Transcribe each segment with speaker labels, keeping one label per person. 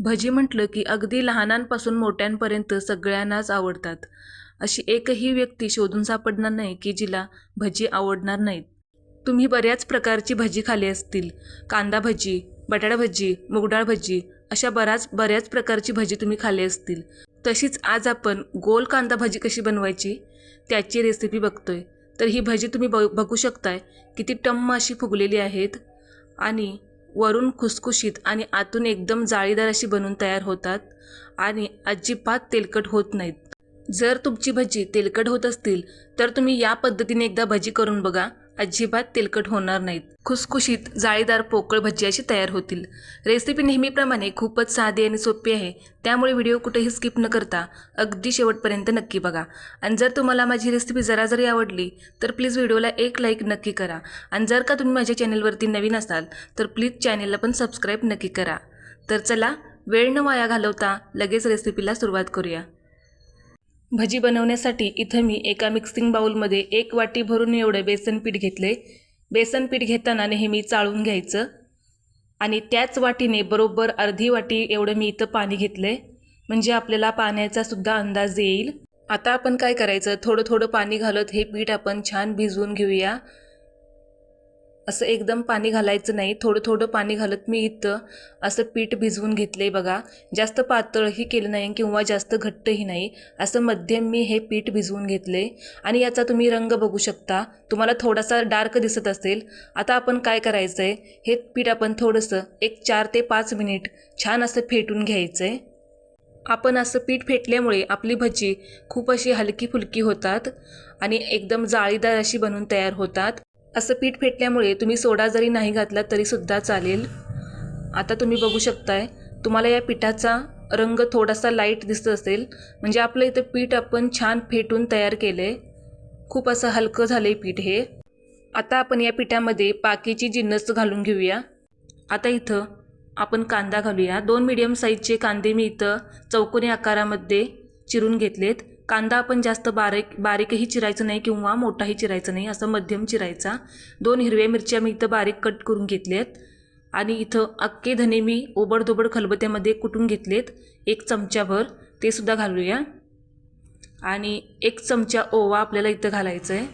Speaker 1: भजी म्हटलं की अगदी लहानांपासून मोठ्यांपर्यंत सगळ्यांनाच आवडतात. अशी एकही व्यक्ती शोधून सापडणार नाही की जिला भजी आवडणार नाहीत. तुम्ही बऱ्याच प्रकारची भजी खाली असतील. कांदा भजी बटाटा भजी मुगडाळ भजी अशा बऱ्याच बऱ्याच प्रकारची भजी तुम्ही खाली असतील. तशीच आज आपण गोल कांदा भजी कशी बनवायची त्याची रेसिपी बघतोय. तर ही भजी तुम्ही ब बघू शकताय किती टम्म अशी फुगलेली आहेत आणि वरून खुसखुशीत आणि आतून एकदम जाळीदार अशी बनून तयार होतात आणि अजिबात तेलकट होत नाहीत. जर तुमची भजी तेलकट होत असतील तर तुम्ही या पद्धतीने एकदा भजी करून बघा. अजिबात तेलकट होणार नाहीत. खुसखुशीत जाळीदार पोकळ भजी अशी तयार होतील. रेसिपी नेहमीप्रमाणे खूपच साधी आणि सोपी आहे. त्यामुळे व्हिडिओ कुठेही स्किप न करता अगदी शेवटपर्यंत नक्की बघा. आणि जर तुम्हाला माझी रेसिपी जरा जरी आवडली तर प्लीज व्हिडिओला एक लाईक नक्की करा. आणि जर का तुम्ही माझ्या चॅनलवरती नवीन असाल तर प्लीज चॅनलला पण सबस्क्राईब नक्की करा. तर चला वेळ न वाया घालवता लगेच रेसिपीला सुरुवात करूया. भजी बनवण्यासाठी इथं मी एका मिक्सिंग बाऊलमध्ये एक वाटी भरून एवढं बेसन पीठ घेतले. बेसन पीठ घेताना नेहमी चाळून घ्यायचं आणि त्याच वाटीने बरोबर अर्धी वाटी एवढं मी इथं पाणी घेतलं म्हणजे आपल्याला पाण्याचा सुद्धा अंदाज येईल. आता आपण काय करायचं? थोडं थोडं पाणी घालत हे पीठ आपण छान भिजवून घेऊया. असं एकदम पाणी घालायचं नाही. थोडं थोडं पाणी घालत मी इथं. असं पीठ भिजवून घेतले बघा. जास्त पातळही केलं नाही किंवा जास्त घट्टही नाही. असं मध्यम मी हे पीठ भिजवून घेतले आणि याचा तुम्ही रंग बघू शकता. तुम्हाला थोडासा डार्क दिसत असेल. आता आपण काय करायचं आहे हे पीठ आपण थोडंसं एक चार ते पाच मिनिट छान असं फेटून घ्यायचं आहे आपण असं पीठ फेटल्यामुळे आपली भजी खूप अशी हलकी फुलकी होतात आणि एकदम जाळीदार अशी बनून तयार होतात. असं पीठ फेटल्यामुळे तुम्ही सोडा जरी नाही घातला तरीसुद्धा चालेल. आता तुम्ही बघू शकताय तुम्हाला या पिठाचा रंग थोडासा लाइट दिसत असेल. म्हणजे आपलं इथं पीठ आपण छान फेटून तयार केलं आहे खूप असं हलकं झालं आहे पीठ हे. आता आपण या पिठामध्ये पाकीची जिन्नस घालून घेऊया. आता इथं आपण कांदा घालूया. दोन मीडियम साईजचे कांदे मी इथं चौकोनी आकारामध्ये चिरून घेतलेत. कांदा आपण जास्त बारीक बारीकही चिरायचं नाही किंवा मोठाही चिरायचं नाही असं मध्यम चिरायचा. दोन हिरव्या मिरच्या मी इथं बारीक कट करून घेतलेत. आणि इथं अक्के धने मी ओबडधोबड खलबत्यामध्ये कुटून घेतलेत. एक चमच्याभर ते सुद्धा घालूया. आणि एक चमचा ओवा आपल्याला इथं घालायचं आहे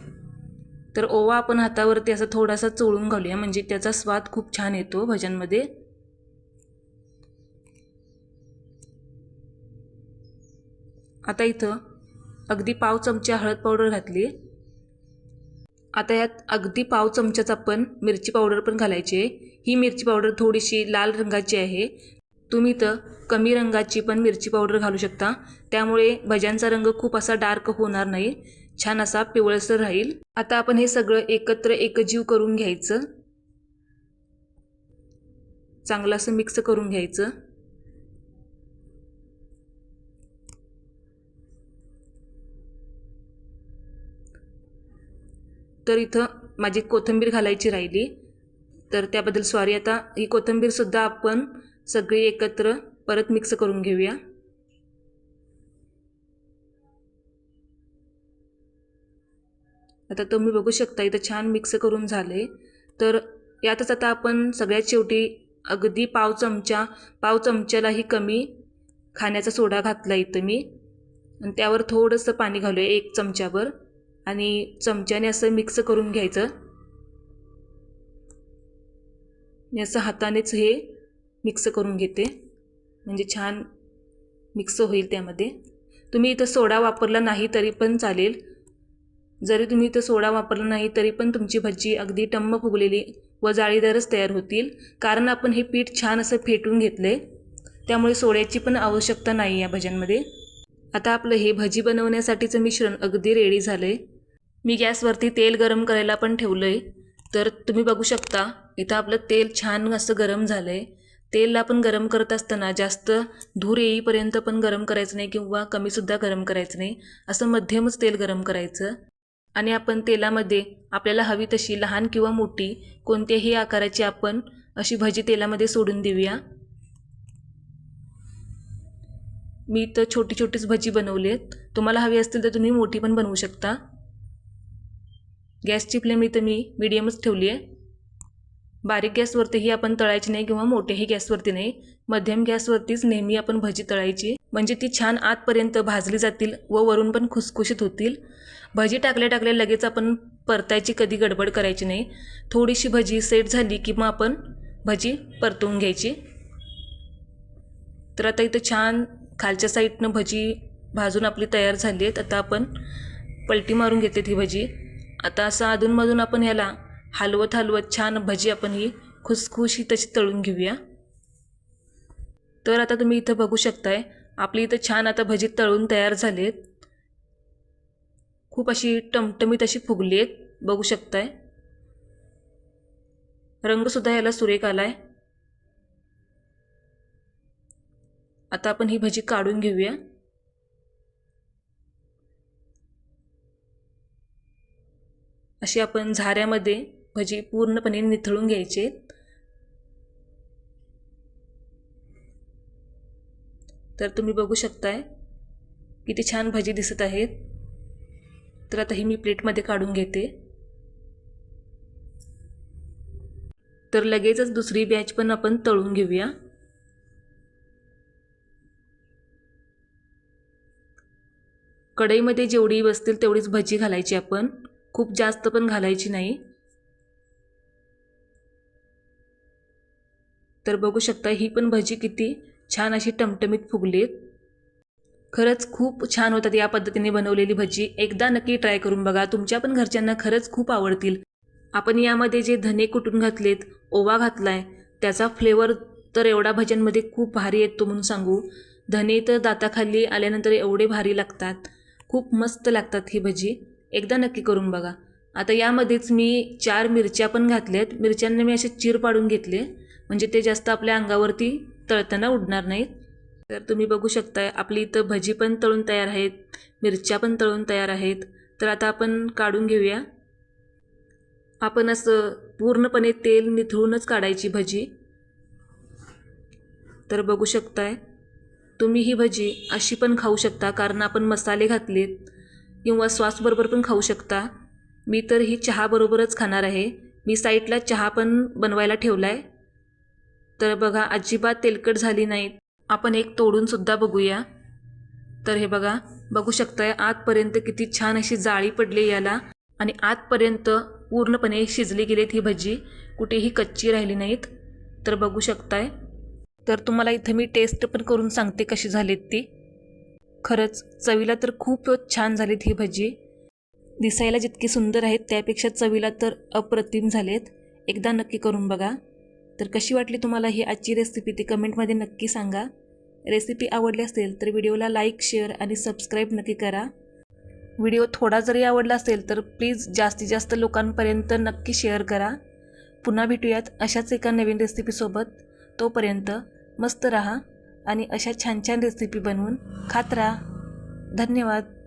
Speaker 1: तर ओवा आपण हातावरती असं थोडासा चोळून घालूया म्हणजे त्याचा स्वाद खूप छान येतो भजनमध्ये आता इथं अगदी पाव चमचा हळद पावडर घातली. आता यात अगदी पाव चमचाचा पण मिरची पावडर पण घालायची आहे. ही मिरची पावडर थोडीशी लाल रंगाची आहे. तुम्ही तर कमी रंगाची पण मिरची पावडर घालू शकता. त्यामुळे भज्यांचा रंग खूप असा डार्क होणार नाही. छान असा पिवळसर राहील. आता आपण हे सगळं एकत्र एकजीव करून घ्यायचं. चांगलं असं मिक्स करून घ्यायचं. तर इथं माझी कोथिंबीर घालायची राहिली. तर त्याबद्दल सॉरी आता ही कोथिंबीरसुद्धा आपण सगळी एकत्र परत मिक्स करून घेऊया. आता तुम्ही बघू शकता इथं छान मिक्स करून झाले. तर यातच आता आपण सगळ्यात शेवटी अगदी पाव चमचा पाव चमच्यालाही कमी खाण्याचा सोडा घातला इथं मी. आणि त्यावर थोडंसं पाणी घालूया एक चमच्यावर. आणि चमच्याने असं मिक्स करून घ्यायचं. मी असं हातानेच हे मिक्स करून घेते. म्हणजे छान मिक्स होईल त्यामध्ये. तुम्ही इथं सोडा वापरला नाही तरी पण चालेल. जरी तुम्ही इथं सोडा वापरला नाही तरी पण तुमची भजी अगदी टम्म फुगलेली व जाळीदारच तयार होतील. कारण आपण हे पीठ छान असं फेटून घेतलं आहे त्यामुळे सोड्याची पण आवश्यकता नाही या भज्यांमध्ये. आता आपलं हे भजी बनवण्यासाठीचं मिश्रण अगदी रेडी झालं आहे मी गॅसवरती तेल गरम करायला पण ठेवलं आहे तर तुम्ही बघू शकता इथं आपलं तेल छान असं गरम झालं आहे तेलला पण गरम करत असताना जास्त धूर येईपर्यंत पण गरम करायचं नाही किंवा कमीसुद्धा गरम करायचं नाही. असं मध्यमच तेल गरम करायचं. आणि आपण तेलामध्ये आपल्याला हवी तशी लहान किंवा मोठी कोणत्याही आकाराची आपण अशी भजी तेलामध्ये सोडून देऊया. मी तर छोटी छोटीच भजी बनवली आहेत. तुम्हाला हवी असतील तर तुम्ही मोठी पण बनवू शकता. गॅसची फ्लेम इथं मी मिडियमच ठेवली आहे. बारीक गॅसवरतीही आपण तळायची नाही किंवा मोठ्याही गॅसवरती नाही. मध्यम गॅसवरतीच नेहमी आपण भजी तळायची. म्हणजे ती छान आतपर्यंत भाजली जातील व वरून पण खुसखुशीत होतील. भजी टाकल्या टाकल्या लगेच आपण परतायची कधी गडबड करायची नाही. थोडीशी भजी सेट झाली की मग आपण भजी परतवून घ्यायची. तर आता इथं छान खालच्या साईडनं भजी भाजून आपली तयार झाली आहेत. आता आपण पलटी मारून घेते ही भजी. आता असं अधूनमधून आपण ह्याला हलवत हलवत छान भजी आपण ही खुसखुशी तशी तळून घेऊया. तर आता तुम्ही इथं बघू शकताय आपली इथं छान आता भजी तळून तयार झाली आहेत. खूप अशी टमटमीत अशी फुगली आहेत बघू शकताय. रंगसुद्धा याला सुरेख आला आहे आता आपण ही भजी काढून घेऊया. अशी आपण झाऱ्यामध्ये भजी पूर्णपणे निथळून घ्यायचे. तर तुम्ही बघू शकताय किती छान भजी दिसत आहेत तर आता ही मी प्लेटमध्ये काढून घेते. तर लगेचच दुसरी बॅच पण आपण तळून घेऊया. कढईमध्ये जेवढी बसतील तेवढीच भजी घालायची आपण. खूप जास्त पण घालायची नाही. तर बघू शकता ही पण भजी किती छान अशी टमटमीत फुगलीत. खरंच खूप छान होतात या पद्धतीने बनवलेली भजी. एकदा नक्की ट्राय करून बघा. तुमच्या पण घरच्यांना खरंच खूप आवडतील. आपण यामध्ये जे धने कुटून घातलेत ओवा घातलाय त्याचा फ्लेवर तर एवढा भज्यांमध्ये खूप भारी येतो म्हणून सांगू. धने तर दाताखाली आल्यानंतर एवढे भारी लागतात. खूप मस्त लागतात ही भजी. एकदा नक्की करून बघा. आता यामध्येच मी चार मिरच्या पण घातल्यात. मिरच्यांना मी असे चीर पाडून घेतले. म्हणजे ते जास्त आपल्या अंगावरती तळताना उडणार नाहीत. तर तुम्ही बघू शकता आपली इथं भजी पण तळून तयार आहेत. मिरच्या पण तळून तयार आहेत. तर आता आपण काढून घेऊया. आपण असं पूर्णपणे तेल निथळूनच काढायची भजी. तर बघू शकताय तुम्ही ही भजी अशी पण खाऊ शकता कारण आपण मसाले घातलेत. किंवा सॉसबरोबर पण खाऊ शकता. मी तर ही चहाबरोबरच खाणार आहे. मी साईडला चहा पण बनवायला ठेवला आहे तर बघा अजिबात तेलकट झाली नाहीत आपण एक तोडूनसुद्धा बघूया. तर हे बघा बघू शकताय आतपर्यंत किती छान अशी जाळी पडली याला. आणि आतपर्यंत पूर्णपणे शिजली गेलीत ही भजी. कुठेही कच्ची राहिली नाहीत. तर बघू शकताय तर तुम्हाला इथं मी टेस्ट पण करून सांगते कशी झालीत ती. खरंच चवीला तर खूप छान झालीत ही भजी. दिसायला जितकी सुंदर आहेत त्यापेक्षा चवीला तर अप्रतिम झालेत. एकदा नक्की करून बघा. तर कशी वाटली तुम्हाला ही आजची रेसिपी ती कमेंटमध्ये नक्की सांगा. रेसिपी आवडली असेल तर व्हिडिओला लाईक शेअर आणि सबस्क्राईब नक्की करा. व्हिडिओ थोडा जरी आवडला असेल तर प्लीज जास्तीत जास्त लोकांपर्यंत नक्की शेअर करा. पुन्हा भेटूयात अशाच एका नवीन रेसिपीसोबत तोपर्यंत मस्त राहा आणि अशा छान छान रेसिपी बनवून खात राहा. धन्यवाद.